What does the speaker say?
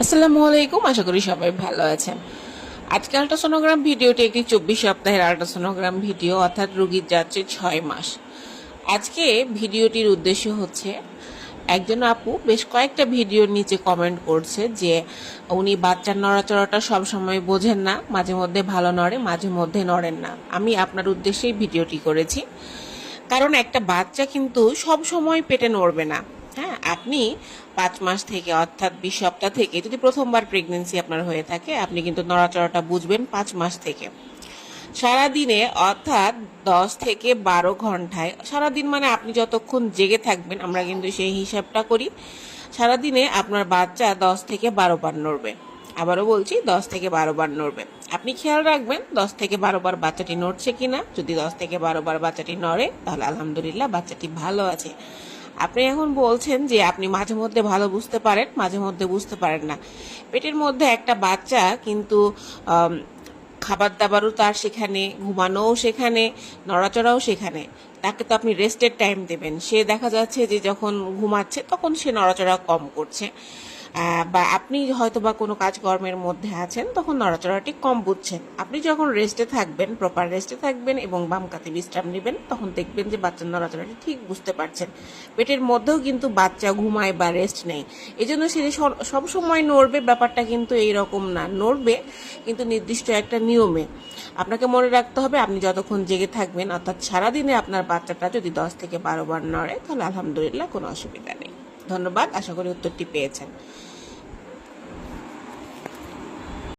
আসসালামু আলাইকুম, আশা করি সবাই ভালো আছেন। আজকে আল্ট্রাসোনোগ্রাম ভিডিওটি একটি চব্বিশ সপ্তাহের আল্ট্রাসোনোগ্রাম ভিডিও, অর্থাৎ রোগীর যাচ্ছে ছয় মাস। আজকে ভিডিওটির উদ্দেশ্য হচ্ছে, একজন আপু বেশ কয়েকটা ভিডিওর নিচে কমেন্ট করছে যে, উনি বাচ্চার নড়াচড়াটা সবসময় বোঝেন না, মাঝে মধ্যে ভালো নড়ে, মাঝে মধ্যে নড়েন না। আমি আপনার উদ্দেশ্যেই ভিডিওটি করেছি। কারণ একটা বাচ্চা কিন্তু সব সময় পেটে নড়বে না। হ্যাঁ আপনি পাঁচ মাস থেকে, অর্থাৎ বিশ সপ্তাহ থেকে, যদি প্রথমবার প্রেগনেন্সি আপনার হয়ে থাকে, আপনি কিন্তু নড়াচড়াটা বুঝবেন পাঁচ মাস থেকে। সারাদিনে, অর্থাৎ দশ থেকে বারো ঘন্টায়, সারাদিন মানে আপনি যতক্ষণ জেগে থাকবেন, আমরা কিন্তু সেই হিসাবটা করি, সারাদিনে আপনার বাচ্চা দশ থেকে বারো বার নড়বে। আবারও বলছি, দশ থেকে বারো বার নড়বে। আপনি খেয়াল রাখবেন, দশ থেকে বারো বার বাচ্চাটি নড়ছে কিনা। যদি দশ থেকে বারো বার বাচ্চাটি নড়ে, তাহলে আলহামদুলিল্লাহ বাচ্চাটি ভালো আছে। আপনি এখন বলছেন যে আপনি মাঝে মধ্যে ভালো বুঝতে পারেন, মাঝে মধ্যে বুঝতে পারেন না। পেটের মধ্যে একটা বাচ্চা কিন্তু খাবার দাবারও তার সেখানে, ঘুমানোও সেখানে, নড়াচড়াও সেখানে। তাকে তো আপনি রেস্টের টাইম দেবেন। সে দেখা যাচ্ছে যে যখন ঘুমাচ্ছে তখন সে নড়াচড়া কম করছে। বা আপনি হয়তো বা কোনো কাজকর্মের মধ্যে আছেন, তখন নড়াচড়াটি কম বুঝছেন। আপনি যখন রেস্টে থাকবেন প্রপার রেস্টে থাকবেন এবং বাম কাতে বিশ্রাম নেবেন, তখন দেখবেন যে বাচ্চার নড়াচড়াটি ঠিক বুঝতে পারছেন। পেটের মধ্যেও কিন্তু বাচ্চা ঘুমায় বা রেস্ট নেই। এই জন্য সে সব- সবসময় নড়বে ব্যাপারটা কিন্তু এই রকম না। নড়বে কিন্তু নির্দিষ্ট একটা নিয়মে। আপনাকে মনে রাখতে হবে, আপনি যতক্ষণ জেগে থাকবেন, অর্থাৎ সারাদিনে আপনার বাচ্চাটা যদি দশ থেকে বারো বার নড়ে, তাহলে আলহামদুলিল্লাহ কোনো অসুবিধা নেই। ধন্যবাদ। আশা করি উত্তরটি পেয়েছেন।